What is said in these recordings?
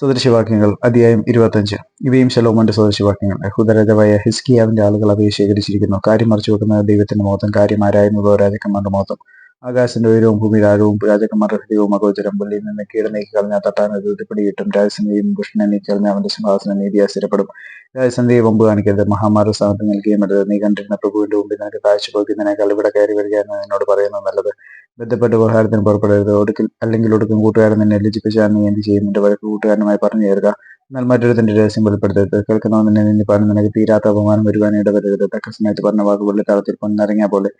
സദൃശവാക്യങ്ങൾ അധ്യായം ഇരുപത്തഞ്ച് ഇവയും ശലോമോന്റെ സദൃശവാക്യങ്ങൾ യഹൂദരാജാവായ ഹിസ്കിയാവിന്റെ ആളുകൾ അവയെ ശേഖരിച്ചിരിക്കുന്നു. കാര്യം മറിച്ചു വെക്കുന്നത് ദൈവത്തിന്റെ മോത്തം കാര്യം ആരായുന്നതോ രാജാക്കന്മാരുടെ മോത്തം ആകാശന്റെ ഉയരവും ഭൂമി ആഴവും രാജാക്കന്മാരുടെ ഹൃദയവും അഗോചരം. വെള്ളിയിൽ നിന്ന് കീഴ നീക്കി കളഞ്ഞ തട്ടാൻ പിടിയിട്ടും രാജസന്ധിയും കൃഷ്ണനെ നീക്കി കളഞ്ഞ അവന്റെ സിംഹാസനം നീതിയായി സ്ഥിരപ്പെടും രാജസന്ധിയെ വമ്പ് കാണിക്കരുത്. മഹാമാര സ്ഥാനത്ത് നൽകിയും എടുത്ത് നീ കണ്ടിരുന്ന പ്രഭുവിന്റെ മുമ്പിൽ നിനക്ക് കാഴ്ച പോകുന്നതിനേക്കാൾ ഇവിടെ കയറി വരിക എന്ന് എന്നോട് പറയുന്നത് നല്ലത്. ബന്ധപ്പെട്ട് വ്യവഹാരത്തിന് പുറപ്പെടരുത്. ഒടുക്കിൽ അല്ലെങ്കിൽ ഒടുക്കും കൂട്ടുകാരൻ നിന്നെ ലജ്ജിപ്പിച്ചാൽ നീ എന്ത് ചെയ്യും നിന്റെ വഴക്ക് കൂട്ടുകാരനുമായി പറഞ്ഞു ചേരുക. എന്നാൽ മറ്റൊരുത്തിന്റെ രഹസ്യം വെളിപ്പെടുത്തരുത്. കേൾക്കുന്നവൻ നിന്നെ നിന്നിപ്പാണ് നിനക്ക് തീരാത്ത അപമാനം വരുവാൻ ഇടവരരുത്. തക്ക സമയത്ത് പറഞ്ഞ വാക്ക് തളത്തിൽ പൊന്നിറങ്ങിയ പോലെ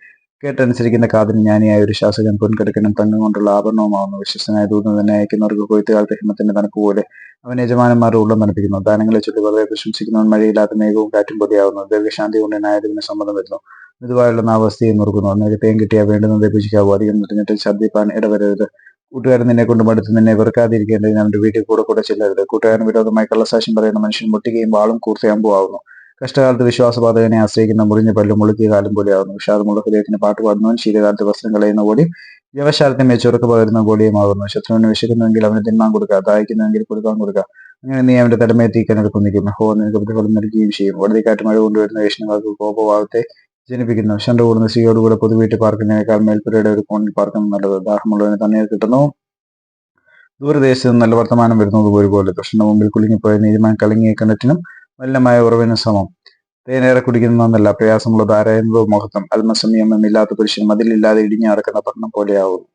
കേട്ടനുസരിക്കുന്ന കാതിന് ജ്ഞാനിയായ ഒരു ശാസകൻ പൊൻകെടുക്കനും തങ്കം കൊണ്ടുള്ള ആഭരണവുമാവുന്നു. വിശ്വസനായ ദൂതം തന്നെ അയക്കുന്നവർക്ക് കൊയ്ത്തുകാലത്തെ ഹിമത്തിന്റെ തണുപ്പ് പോലെ അവൻ യജമാനന്മാരുടെ ഉള്ളം തണുപ്പിക്കുന്നു. ദാനങ്ങളെ ചൊല്ലി വളരെ പ്രശംസിക്കുന്നവൻ മഴയില്ലാത്ത മേഘവും കാറ്റും പൊതിയാവുന്നു. ദീർഘശാന്തി കൊണ്ട് ന്യായത്തിന് സമ്മതം വരുന്നു. മൃദുവായുള്ള നാവസ്ഥയെ നുറുക്കുന്നു അന്നേരം പേൻ കിട്ടിയാൽ വേണ്ടുന്നത് ഭുജിക്കാവൂ അധികം നിറഞ്ഞിട്ട് ഛർദ്ദിപ്പാൻ ഇടവരരുത്. കൂട്ടുകാരൻ നിന്നെ കൊണ്ട് മടുത്ത് നിന്നെ വെറുക്കാതിരിക്കേണ്ടതിന് അവന്റെ വീട്ടിൽ കൂടെ കൂടെ ചെല്ലരുത്. കൂട്ടുകാരൻ വിരോധമായി കള്ളസാക്ഷ്യം പറയുന്ന മനുഷ്യൻ മുട്ടികയും വാളും കൂർത്തയാമ്പുമാവുന്നു കഷ്ടകാലത്ത് വിശ്വാസപാതകനെ ആശ്രയിക്കുന്ന മുറിഞ്ഞ പല്ലും മുളുക്കിയ കാലം പോലെയാവുന്നു വിഷാദമുള്ള ഹൃദയത്തിന് പാട്ട് പാടുന്നവൻ ശീലകാലത്ത് വസ്ത്രം കളയുന്ന പോലെയും വ്യവശാലത്തെ മെച്ചുറക്ക് പകരുന്ന പോലെയുമാകുന്നു ശത്രുവിന് വിശക്കുന്നുവെങ്കിൽ അവന് തിന്മാൻ കൊടുക്കുക ദാഹിക്കുന്നുവെങ്കിൽ കൊടുക്കാൻ കൊടുക്കുക അങ്ങനെ നീ അവന്റെ തലമേ തീക്കാൻ എടുക്കുന്നിരിക്കുന്നു ഹോ നിനക്ക് പ്രതിഫലം നൽകുകയും ചെയ്യും. വടതിക്കാറ്റ് മഴ കൊണ്ടുവരുന്ന വേഷണങ്ങൾക്ക് കോപഭാവത്തെ ജനിപ്പിക്കുന്നു. ഷണ്ട കൂടുന്ന സിയോടുകൂടെ പൊതുവീട്ടിൽ പാർക്കുന്നതിനേക്കാൾ മേൽപ്പുരയുടെ ഒരു കോണിൽ പാർക്കുന്നത് നല്ലത് ദാഹമുള്ളതിന് തണ്ണീർ കിട്ടുന്നു. ദൂരദേശത്ത് നിന്ന് നല്ല വർത്തമാനം വരുന്നത് ഒരുപോലെ. കൃഷ്ണന്റെ മുമ്പിൽ കുലുങ്ങിപ്പോയ നീതിമാൻ കലങ്ങിയ കിണറ്റിനും മലിനമായ ഉറവിനും സമം. തേനേറെ കുടിക്കുന്നതെന്നല്ല പ്രയാസമുള്ളത്. ആരായുന്നതോ മഹത്വം അൽമസംയമം ഇല്ലാത്ത പുരുഷൻ മതിലില്ലാതെ ഇടിഞ്ഞു നടക്കുന്ന പട്ടണം പോലെയാവുന്നു